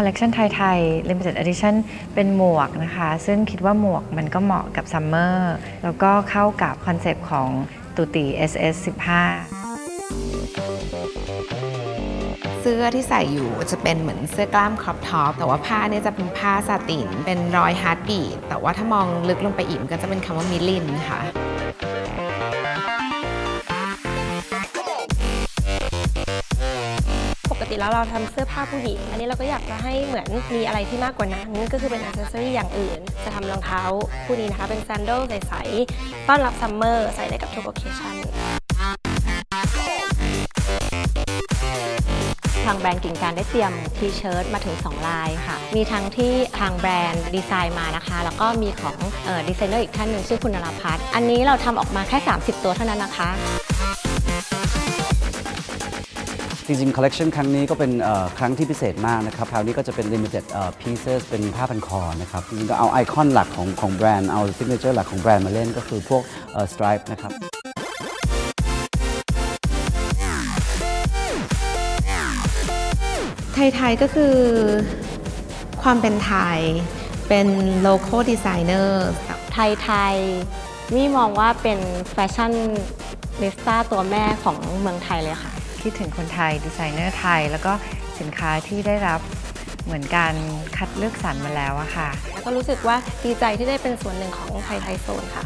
คอลเลกชันไทยๆ Limited Edition เป็นหมวกนะคะ ซึ่งคิดว่าหมวกมันก็เหมาะกับซัมเมอร์แล้วก็เข้ากับคอนเซปต์ของตุตี SS 15 เสื้อที่ใส่อยู่จะเป็นเหมือนเสื้อกล้ามครอปท็อปแต่ว่าผ้าเนี่ยจะเป็นผ้าซาตินเป็นรอยฮาร์ดบีดแต่ว่าถ้ามองลึกลงไปอีกมันก็จะเป็นคำว่ามิลลินค่ะ ติแล้วเราทำเสื้อผ้าผู้หญิง อันนี้เราก็อยากจะให้เหมือนมีอะไรที่มากกว่านั้นก็คือเป็นอ c เซสซอรี่อย่างอื่น จะทำรองเท้าคู่นี้นะคะ เป็นแซนโดลใสๆต้อนรับซัมเมอร์ใส่ได้กับทุกโอเคชั่นทางแบรนด์กิ่งการได้เตรียมทีเชิ้ตมาถึง 2 ลายค่ะ มีทั้งที่ทางแบรนด์ดีไซน์มานะคะ แล้วก็มีของดีไซเนอร์อีกท่านหนึ่งชื่อคุณนราพัฒน์อันนี้เราทำออกมาแค่ 30 ตัวเท่านั้นนะคะ จริงๆ คอลเล t ชันครั้งนี้ก็เป็นเอ่อครั้งที่พิเศษมากนะครับ คราวนี้ก็จะเป็น limited เอ่อ pieces เป็นผ้าพันคอนะครับ จริงๆ ก็เอาไอคอนหลักของของแบรนด์ เอา signature หลักของแบรนด์มาเล่นก็คือพวกเอ่อ stripe นะครับไทย ๆ ก็คือความเป็นไทย เป็น local designer ไทยไทยนี่มองว่าเป็นแฟชั่นลิสต้าตัวแม่ของเมืองไทยเลยค่ะ คิดถึงคนไทยดีไซเนอร์ไทย แล้วก็สินค้าที่ได้รับเหมือนการคัดเลือกสรรมาแล้วอะค่ะ แล้วก็รู้สึกว่าดีใจที่ได้เป็นส่วนหนึ่งของไทยไทยโซนค่ะ